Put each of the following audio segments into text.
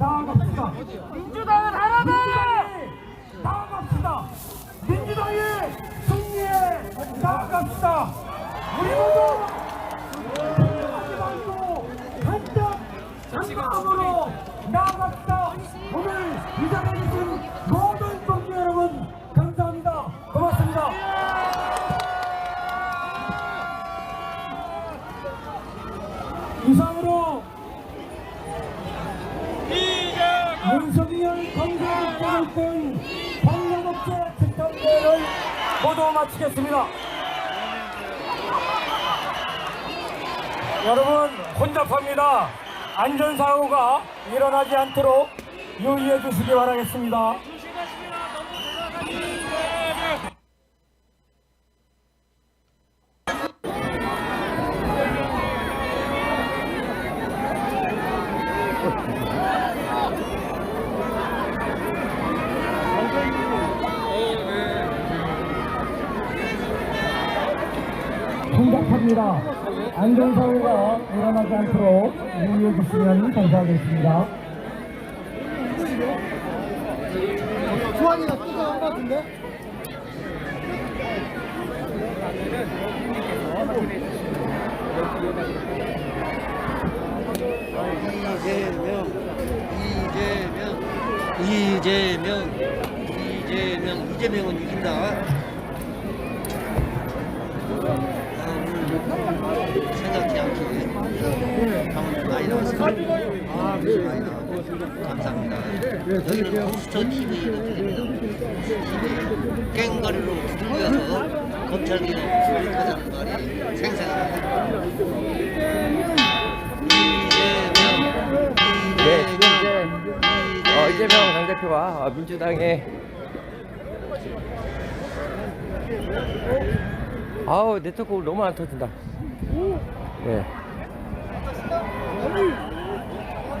나아갑시다. 민주당은 하나다! 나아갑시다. 민주당의 승리에 나아갑시다. 우리 모두 하지 말고 한땀 한땀으로 나아갑시다. 오늘 이 자리에 있는 마치겠습니다. 여러분 혼잡합니다. 안전사고가 일어나지 않도록 유의해 주시기 바라겠습니다. 안전사고가 일어나지 않도록 주시면 감사하겠습니다. 주환이가 뜯어간 것 같은데? 이재명, 이재명, 이재명, 이재명, 이재명은 이긴다. 다음은 생각지 않게 방금 많이 나왔습니다. 많이 나왔고 감사합니다. 여기는 TV거든요. TV 깽가리로 두들겨서 검찰개혁 수립하자는 말이 생생합니다. 이재명, 이제 어, 이재명 당대표가 어, 민주당에 아우 네트워크 너무 안 터진다. 네. 어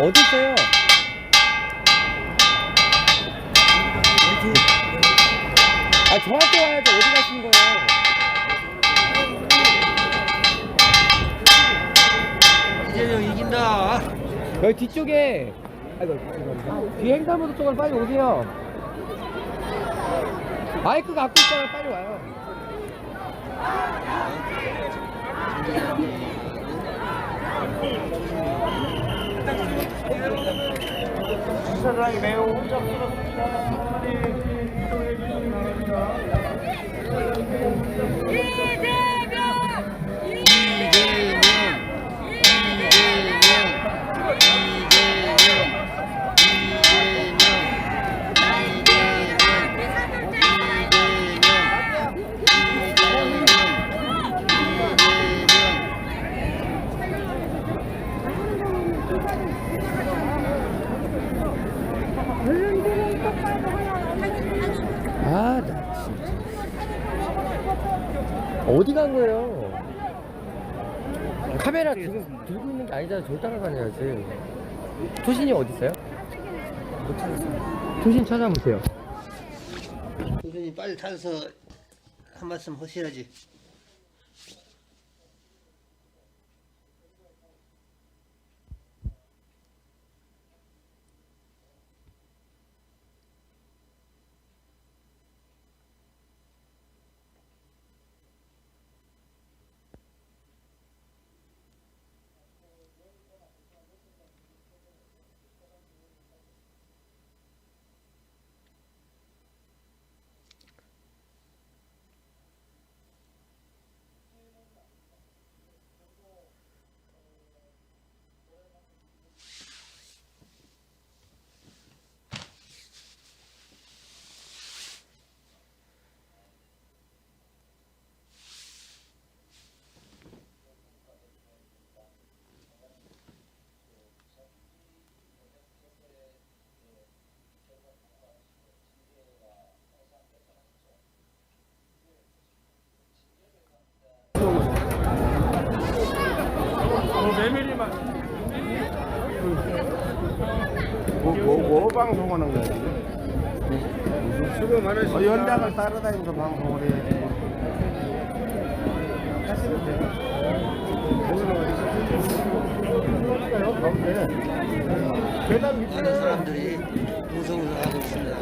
어디 있어요? 여기 뒤쪽에. 뒤 횡단보도 쪽으로 빨리 오세요. 마이크 갖고 있잖아요. 빨리 와요. 주차장이 매우 혼잡스럽습니다. 이동해. 아, 나 진짜. 어디 간 거예요? 카메라 지금 들고 있는 게 아니잖아. 저 따라다녀야지. 토신이 어디 있어요? 토신 찾아보세요. 교수님 빨리 타서 한 말씀 하셔야지. 방송 하는 거야 지금? 수고 많으십니다. 어, 연장을 따라다니면서 방송을 해야지. 계단 밑에 많은 사람들이 우승을 하고 있습니다.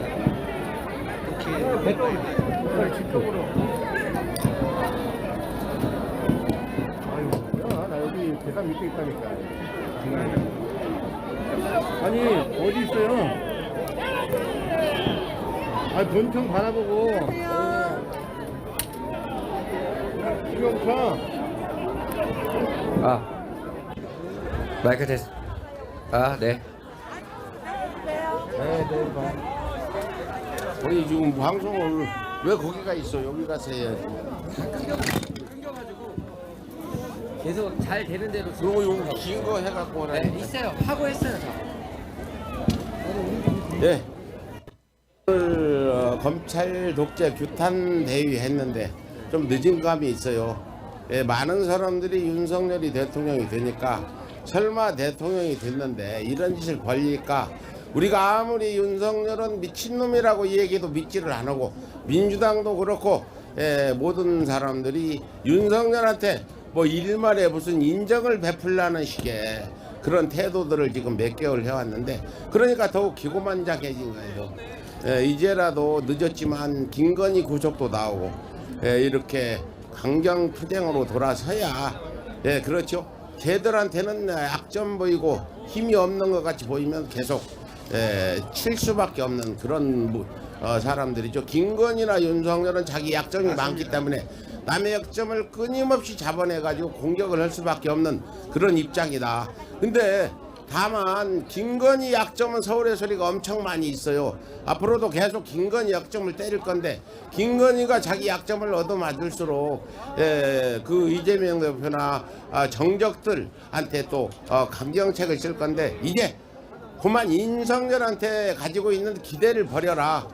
이렇게 뒤쪽으로. 아유, 야, 나 여기 계단 밑에 있다니까. 아니, 어디 있어요? 아, 본청 바라보고. 김영차. 아 마이크 테스트 아네 네, 네, 봐. 우리 지금 방송을 왜 거기가 있어? 여기 가서 해야지. 계속 잘 되는 대로 그리고 여기 긴거 해갖고. 네 있어요 하고 했어요 다 네. 검찰 독재 규탄 대위 했는데 좀 늦은 감이 있어요. 예, 많은 사람들이 윤석열이 대통령이 되니까 설마 대통령이 됐는데 이런 짓을 벌릴까? 우리가 아무리 윤석열은 미친놈이라고 얘기해도 믿지를 안 하고 민주당도 그렇고 예, 모든 사람들이 윤석열한테 뭐 일말에 무슨 인정을 베풀라는 식의 그런 태도들을 지금 몇 개월 해왔는데 그러니까 더욱 기고만장해진 거예요. 예, 이제라도 늦었지만 김건희 구속도 나오고 예, 이렇게 강경 투쟁으로 돌아서야 예 그렇죠. 쟤들한테는 약점 보이고 힘이 없는 것 같이 보이면 계속 예, 칠 수밖에 없는 그런 무- 어, 사람들이죠. 김건희나 윤석열은 자기 약점이 많기 때문에 남의 약점을 끊임없이 잡아내가지고 공격을 할 수밖에 없는 그런 입장이다. 근데 다만 김건희 약점은 서울의 소리가 엄청 많이 있어요. 앞으로도 계속 김건희 약점을 때릴 건데 김건희가 자기 약점을 얻어맞을수록 예, 그 이재명 대표나 아, 정적들한테 또 어, 강경책을 쓸 건데 이제 그만 인성열한테 가지고 있는 기대를 버려라.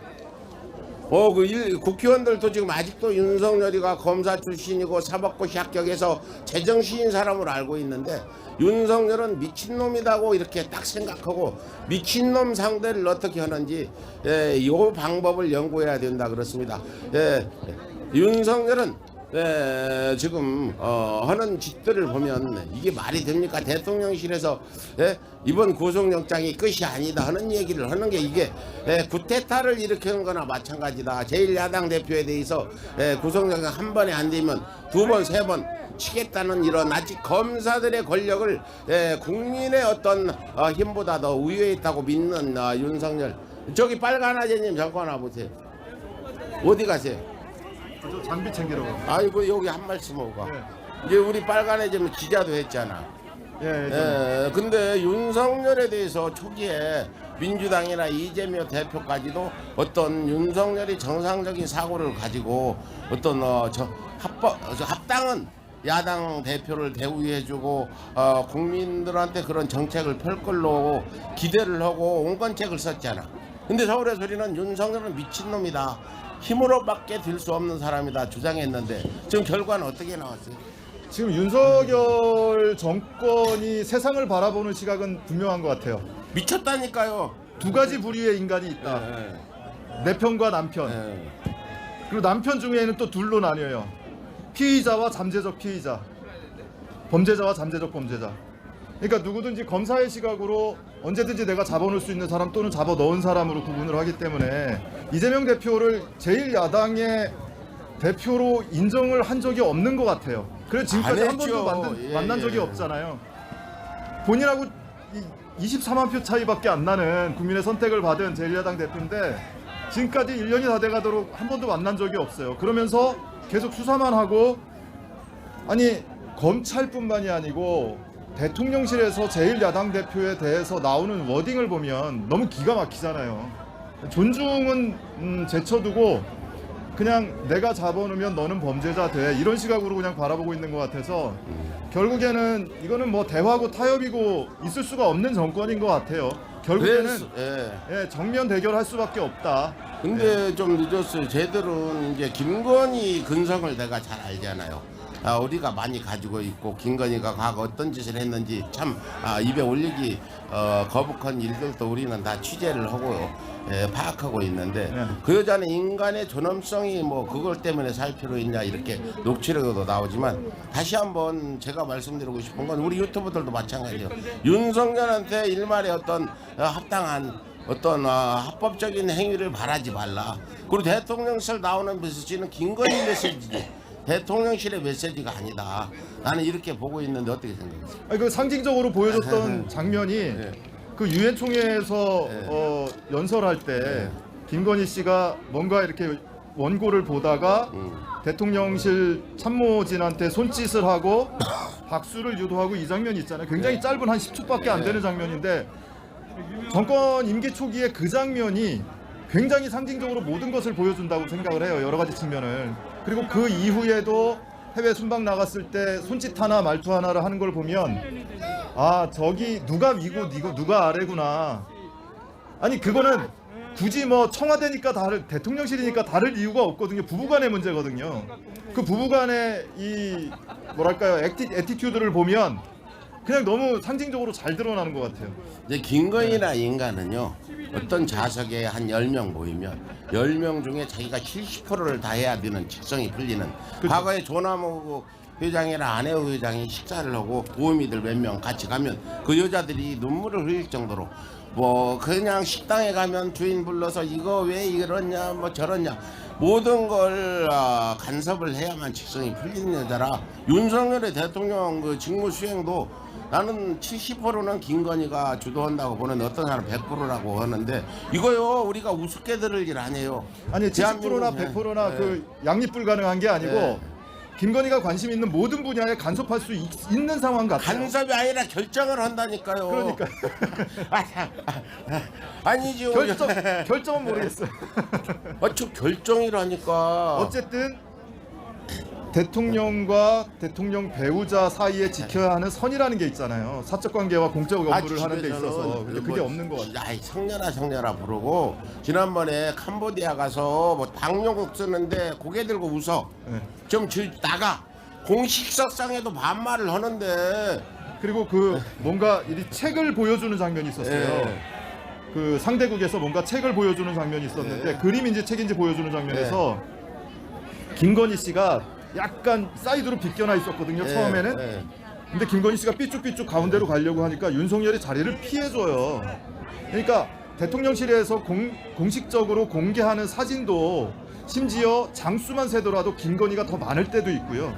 어, 그 일, 국회의원들도 지금 아직도 윤석열이가 검사 출신이고 사법고시 합격해서 제정신인 사람으로 알고 있는데 윤석열은 미친놈이라고 이렇게 딱 생각하고 미친놈 상대를 어떻게 하는지 예, 이 방법을 연구해야 된다 그렇습니다. 예, 윤석열은 예, 지금 어, 하는 짓들을 보면 이게 말이 됩니까? 대통령실에서 예, 이번 구속영장이 끝이 아니다 하는 얘기를 하는 게 이게 예, 구테타를 일으키는 거나 마찬가지다. 제1야당 대표에 대해서 예, 구속영장 한 번에 안 되면 두 번, 세 번 치겠다는 이런 아직 검사들의 권력을 예, 국민의 어떤 어, 힘보다 더 우위에 있다고 믿는 어, 윤석열. 저기 빨간 아재님 잠깐 와보세요. 어디 가세요? 저 장비 챙기러 가고. 아이고 여기 한 말씀 하고 가. 이제 우리 빨간애 좀 기자도 했잖아. 예, 예. 예, 근데 윤석열에 대해서 초기에 민주당이나 이재명 대표까지도 어떤 윤석열이 정상적인 사고를 가지고 어떤 어, 저 합법 저 합당은 야당 대표를 대우해주고 어, 국민들한테 그런 정책을 펼 걸로 기대를 하고 온건책을 썼잖아. 근데 서울의 소리는 윤석열은 미친놈이다. 힘으로밖에 들수 없는 사람이다 주장했는데 지금 결과는 어떻게 나왔어요? 지금 윤석열 정권이 세상을 바라보는 시각은 분명한 것 같아요. 미쳤다니까요. 두 가지 부류의 인간이 있다. 예, 내 편과 남편. 예. 그리고 남편 중에는 또 둘로 나뉘어요. 피의자와 잠재적 피의자. 범죄자와 잠재적 범죄자. 그러니까 누구든지 검사의 시각으로 언제든지 내가 잡아놓을 수 있는 사람 또는 잡아 넣은 사람으로 구분을 하기 때문에 이재명 대표를 제1야당의 대표로 인정을 한 적이 없는 것 같아요. 그래서 지금까지 안한 번도. 만든, 예, 만난 적이 예. 없잖아요. 본인하고 이 24만 표 차이밖에 안 나는 국민의 선택을 받은 제1야당 대표인데 지금까지 1년이 다 돼가도록 한 번도 만난 적이 없어요. 그러면서 계속 수사만 하고 아니 검찰뿐만이 아니고 대통령실에서 제1야당 대표에 대해서 나오는 워딩을 보면 너무 기가 막히잖아요. 존중은 음, 제쳐두고 그냥 내가 잡아놓으면 너는 범죄자 돼 이런 시각으로 그냥 바라보고 있는 것 같아서 결국에는 이거는 뭐 대화고 타협이고 있을 수가 없는 정권인 것 같아요. 결국에는 그래서, 예. 예, 정면 대결할 수밖에 없다. 근데 좀 늦었어요. 쟤들은 이제 김건희 근성을 내가 잘 알잖아요. 아, 우리가 많이 가지고 있고 김건희가 과거 어떤 짓을 했는지 참 아, 입에 올리기 어, 거북한 일들도 우리는 다 취재를 하고요. 예, 파악하고 있는데 네. 그 여자는 인간의 존엄성이 뭐 그걸 때문에 살 필요 있냐 이렇게 녹취록에도 나오지만 다시 한번 제가 말씀드리고 싶은 건 우리 유튜버들도 마찬가지예요. 윤석열한테 일말의 어떤 어, 합당한 어떤 어, 합법적인 행위를 바라지 말라. 그리고 대통령실 나오는 메시지는 김건희 메시지지 대통령실의 메시지가 아니다. 나는 이렇게 보고 있는데 어떻게 생각하세요? 아니 그 상징적으로 보여줬던 장면이 네. 그 유엔 총회에서 네. 어, 연설할 때 김건희 씨가 뭔가 이렇게 원고를 보다가 음. 대통령실 참모진한테 손짓을 하고 박수를 유도하고 이 장면이 있잖아요. 굉장히 네. 짧은 한 10초밖에 안 되는 장면인데 정권 임기 초기에 그 장면이 굉장히 상징적으로 모든 것을 보여준다고 생각을 해요. 여러 가지 측면을. 그리고 그 이후에도 해외 순방 나갔을 때 손짓 하나 말투 하나를 하는 걸 보면 아 저기 누가 위고 니고 누가 아래구나. 아니 그거는 굳이 뭐 청와대니까 다를 대통령실이니까 다를 이유가 없거든요. 부부간의 문제거든요. 그 부부간의 이 뭐랄까요 에티, 에티튜드를 보면 그냥 너무 상징적으로 잘 드러나는 것 같아요. 이제 김건희나 인간은요 어떤 좌석에 한 10명 모이면 10명 중에 자기가 70%를 다 해야 되는 직성이 풀리는 과거에 조남호 회장이나 안혜우 회장이 식사를 하고 보험이들 몇 명 같이 가면 그 여자들이 눈물을 흘릴 정도로 뭐 그냥 식당에 가면 주인 불러서 이거 왜 이러냐 뭐 저러냐 모든 걸 아, 간섭을 해야만 직성이 풀리는 여자라 윤석열의 대통령 그 직무 수행도 나는 70%는 김건희가 주도한다고 보는데 어떤 사람 100%라고 하는데 이거요 우리가 우습게 들을 일 아니에요. 아니 70%나 대한민국- 100%나 네. 그 양립 불가능한 게 아니고 네. 김건희가 관심 있는 모든 분야에 간섭할 수 있, 는 상황 같아요. 간섭이 아니라 결정을 한다니까요. 그러니까 아니죠. 결정 결정은 모르겠어요. 아, 저 결정이라니까. 어쨌든 대통령과 대통령 배우자 사이에 지켜야 하는 선이라는 게 있잖아요. 사적 관계와 공적 업무를 하는 데 있어서 근데 그게 없는 것 같아요. 아이 성녀라 성녀라 부르고 지난번에 캄보디아 가서 뭐 방용국 쓰는데 고개 들고 웃어. 네. 좀 저, 나가. 공식석상에도 반말을 하는데 그리고 그 뭔가 이 책을 보여주는 장면이 있었어요. 네. 그 상대국에서 뭔가 책을 보여주는 장면이 있었는데 네. 그림인지 책인지 보여주는 장면에서 김건희 씨가 약간 사이드로 비껴나 있었거든요. 네, 처음에는. 네. 근데 김건희 씨가 삐쭉삐쭉 가운데로 가려고 하니까 윤석열이 자리를 피해줘요. 그러니까 대통령실에서 공, 공식적으로 공개하는 사진도 심지어 장수만 세더라도 김건희가 더 많을 때도 있고요.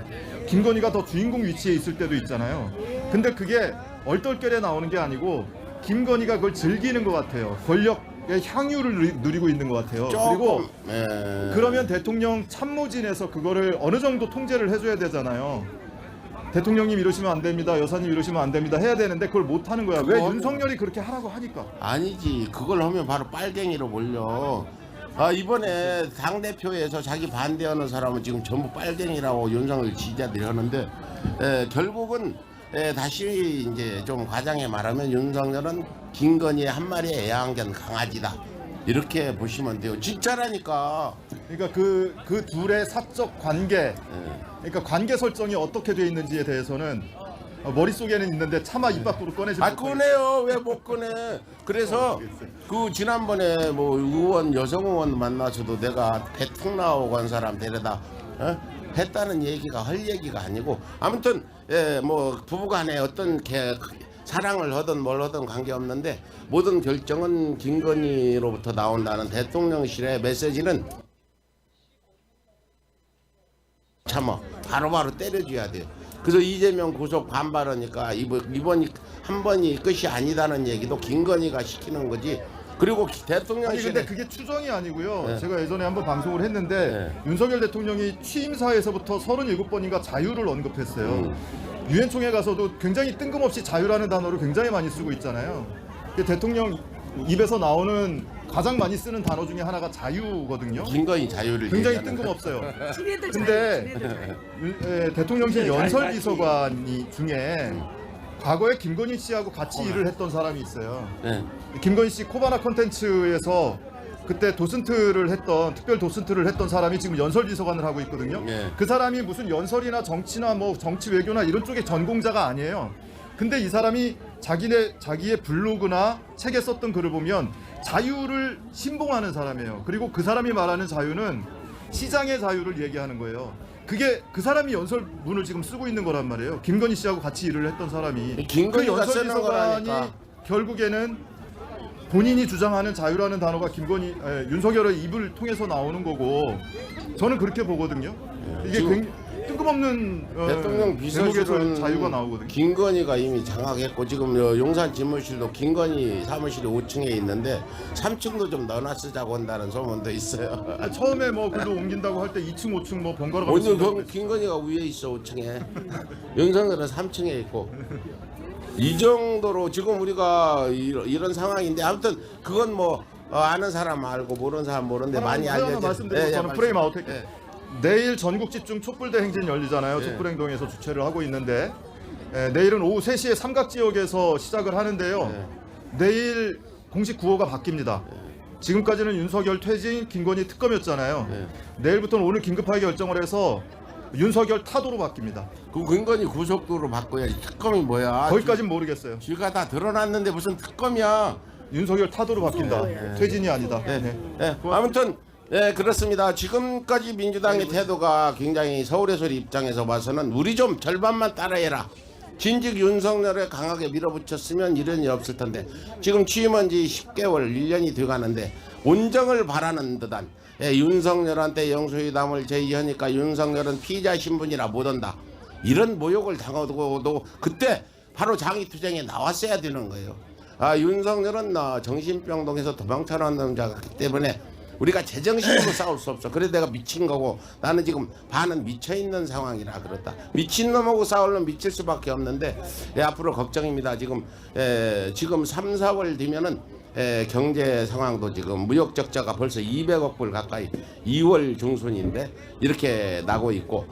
김건희가 더 주인공 위치에 있을 때도 있잖아요. 근데 그게 얼떨결에 나오는 게 아니고 김건희가 그걸 즐기는 것 같아요. 권력의 향유를 누리, 누리고 있는 것 같아요. 그리고 예. 그러면 대통령 참모진에서 그거를 어느 정도 통제를 해줘야 되잖아요. 대통령님 이러시면 안 됩니다. 여사님 이러시면 안 됩니다. 해야 되는데 그걸 못 하는 거야. 왜 그건- 윤석열이 그렇게 하라고 하니까. 아니지 그걸 하면 바로 빨갱이로 몰려 아 이번에 당 대표에서 자기 반대하는 사람은 지금 전부 빨갱이라고 윤석열 지지자들이 하는데 에, 결국은 에, 다시 이제 좀 과장해 말하면 윤석열은 김건희의 한 마리의 애완견 강아지다. 이렇게 보시면 돼요. 진짜라니까. 그러니까 그, 그 둘의 사적 관계, 예. 그러니까 관계 설정이 어떻게 돼 있는지에 대해서는 어, 머릿속에는 있는데 차마 입 밖으로 꺼내지 아 못하고 꺼내요. 왜 못 꺼내? 그래서 그 지난번에 뭐 의원 여성 의원 만나서도 내가 배통 나오고 한 사람 데려다 어? 했다는 얘기가 할 얘기가 아니고 아무튼 예 뭐 부부간에 어떤 개, 사랑을 하든 뭘 하든 관계없는데 모든 결정은 김건희로부터 나온다는 대통령실의 메시지는 참아 바로바로 때려줘야 돼요. 그래서 이재명 구속 반발하니까 이번 이번이 한 번이 끝이 아니다는 얘기도 김건희가 시키는 거지. 그리고 아니 대통령실에 근데 그게 추정이 아니고요. 네. 제가 예전에 한번 방송을 했는데 윤석열 대통령이 취임사에서부터 37번인가 자유를 언급했어요. 음. 유엔 총회 가서도 굉장히 뜬금없이 자유라는 단어를 굉장히 많이 쓰고 있잖아요. 근데 대통령 입에서 나오는 가장 많이 쓰는 단어 중에 하나가 자유거든요. 김건희 자유를 굉장히 얘기하는 뜬금없어요. 지네들 근데 자유, 지네들 자유. 윤- 에, 대통령실 연설 비서관이 중에 과거에 김건희 씨하고 같이 일을 했던 사람이 있어요. 예. 김건희 씨 코바나 콘텐츠에서 그때 도슨트를 했던 특별 도슨트를 했던 사람이 지금 연설 비서관을 하고 있거든요. 예. 그 사람이 무슨 연설이나 정치나 뭐 정치 외교나 이런 쪽의 전공자가 아니에요. 근데 이 사람이 자기네 자기의 블로그나 책에 썼던 글을 보면 자유를 신봉하는 사람이에요. 그리고 그 사람이 말하는 자유는 시장의 자유를 얘기하는 거예요. 그게 그 사람이 연설문을 지금 쓰고 있는 거란 말이에요. 김건희 씨하고 같이 일을 했던 사람이 김건희가 그 연설 쓰는 비서관이 거라니까. 결국에는 본인이 주장하는 자유라는 단어가 김건희 에, 윤석열의 입을 통해서 나오는 거고 저는 그렇게 보거든요. 이게 지금 굉장히 뜬금없는 어, 대통령 대목에서 비서실은 자유가 나오거든요. 김건희가 이미 장악했고 지금 요 용산 집무실도 김건희 사무실이 5층에 있는데 3층도 좀 넣어놔 쓰자고 한다는 소문도 있어요. 아, 처음에 뭐 글도 옮긴다고 할 때 2층, 5층 뭐 번갈아 오늘 가면서 그 김건희가 위에 있어 5층에 윤석열은 3층에 있고 이 정도로 지금 우리가 이런, 이런 상황인데 아무튼 그건 뭐 어, 아는 사람 알고 모르는 사람 모르는데 많이 하나 알려져 말씀드리고 예, 예, 저는. 프레임 아웃 할게요. 예. 내일 전국 집중 촛불대 행진 열리잖아요. 예. 촛불 행동에서 주최를 하고 있는데 에, 내일은 오후 3시에 삼각 지역에서 시작을 하는데요. 예. 내일 공식 구호가 바뀝니다. 지금까지는 윤석열 퇴진, 김건희 특검이었잖아요. 예. 내일부터는 오늘 긴급하게 결정을 해서 윤석열 타도로 바뀝니다. 그 김건희 구속도로 바꿔야 지 특검이 뭐야 거기까지는 모르겠어요. 쥐가 다 드러났는데 무슨 특검이야 윤석열 타도로 바뀐다. 퇴진이 아니다. 예, 네. 예, 아무튼 예 그렇습니다. 지금까지 민주당의 태도가 굉장히 서울의 소리 입장에서 봐서는 우리 좀 절반만 따라해라. 진즉 윤석열에 강하게 밀어붙였으면 이런 일 없을 텐데 지금 취임한 지 10개월 1년이 돼가는데 온정을 바라는 듯한 예, 윤석열한테 영수회담을 제의하니까 윤석열은 피의자 신분이라 못 온다. 이런 모욕을 당하고도 그때 바로 장의투쟁에 나왔어야 되는 거예요. 아 윤석열은 어, 정신병동에서 도망쳐 나온 남자기 때문에 우리가 제정신으로 싸울 수 없어. 그래 내가 미친 거고 나는 지금 반은 미쳐 있는 상황이라 그렇다. 미친 놈하고 싸우려면 미칠 수밖에 없는데 예, 앞으로 걱정입니다. 지금 예, 지금 3, 4월 되면은 예, 경제 상황도 지금 무역 적자가 벌써 200억 불 가까이 2월 중순인데 이렇게 나고 있고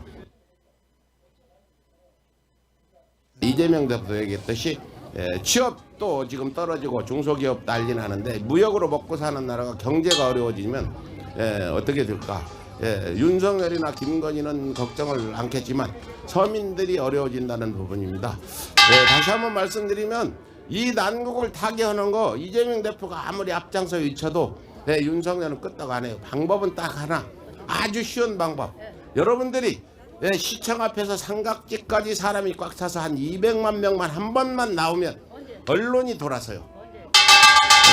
이재명 대표도 얘기했듯이 예, 취업도 지금 떨어지고 중소기업 난리 나는데 무역으로 먹고 사는 나라가 경제가 어려워지면 예, 어떻게 될까? 예, 윤석열이나 김건희는 걱정을 않겠지만 서민들이 어려워진다는 부분입니다. 예, 다시 한번 말씀드리면 이 난국을 타개하는 거 이재명 대표가 아무리 앞장서 외쳐도 예, 윤석열은 끄떡 안 해요. 방법은 딱 하나. 아주 쉬운 방법. 여러분들이 예, 시청 앞에서 삼각지까지 사람이 꽉 차서 한 200만 명만 한 번만 나오면 언론이 돌아서요.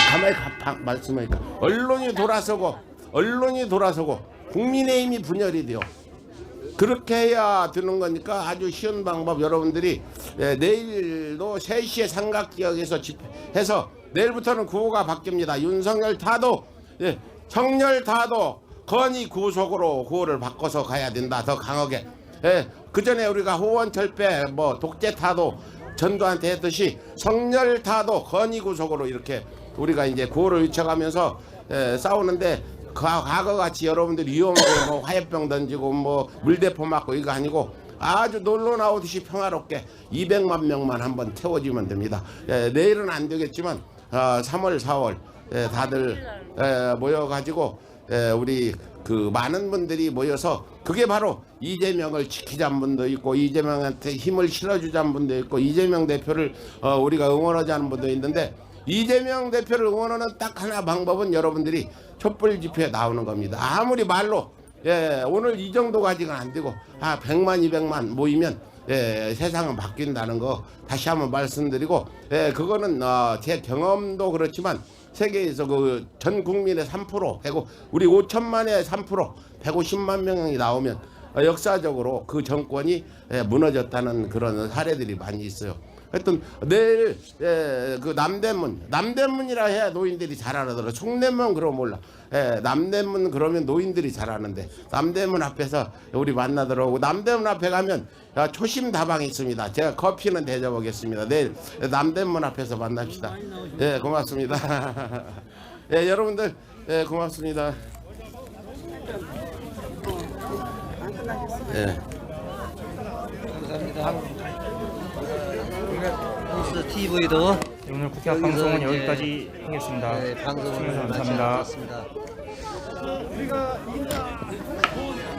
가만히 가, 바, 말씀하니까 언론이 돌아서고 언론이 돌아서고 국민의힘이 분열이 돼요. 그렇게 해야 되는 거니까 아주 쉬운 방법 여러분들이 예, 내일도 3시에 삼각지역에서 집회해서 내일부터는 구호가 바뀝니다. 윤석열 타도 예, 청열 타도 건의 구속으로 구호를 바꿔서 가야 된다. 더 강하게. 예, 그 전에 우리가 호원 철폐 뭐 독재 타도 전두한테 했듯이 성렬 타도 건의 구속으로 이렇게 우리가 이제 구호를 외쳐가면서 예, 싸우는데 과- 과거 같이 여러분들이 위험하게 뭐 화염병 던지고 뭐 물대포 맞고 이거 아니고 아주 놀러 나오듯이 평화롭게 200만 명만 한번 태워주면 됩니다. 예, 내일은 안 되겠지만 어, 3월, 4월 예, 다들 예, 모여가지고 예, 우리 그 많은 분들이 모여서 그게 바로 이재명을 지키자는 분도 있고 이재명한테 힘을 실어주자는 분도 있고 이재명 대표를 어, 우리가 응원하자는 분도 있는데 이재명 대표를 응원하는 딱 하나 방법은 여러분들이 촛불 집회에 나오는 겁니다. 아무리 말로 예, 오늘 이 정도 가지고는 안 되고 아 100만 200만 모이면 예, 세상은 바뀐다는 거 다시 한번 말씀드리고 예, 그거는 어, 제 경험도 그렇지만 세계에서 그 전 국민의 3% 100, 우리 5천만의 3% 150만 명이 나오면 어, 역사적으로 그 정권이 예, 무너졌다는 그런 사례들이 많이 있어요. 하여튼 내일 예, 그 남대문 남대문이라 해야 노인들이 잘 알아들어. 송대문 그러면 몰라. 예, 남대문 그러면 노인들이 잘 아는데 남대문 앞에서 우리 만나더라고 남대문 앞에 가면 야, 초심 다방이 있습니다. 제가 커피는 대접하겠습니다. 내일 남대문 앞에서 만납시다. 예 고맙습니다. 예 여러분들 예 고맙습니다. 예. 감사합니다. 뉴스 TV도 오늘 국회 방송은 여기까지 하겠습니다. 네, 방송을 시청해주셔서 마치도록 감사합니다. 우리가 이긴다.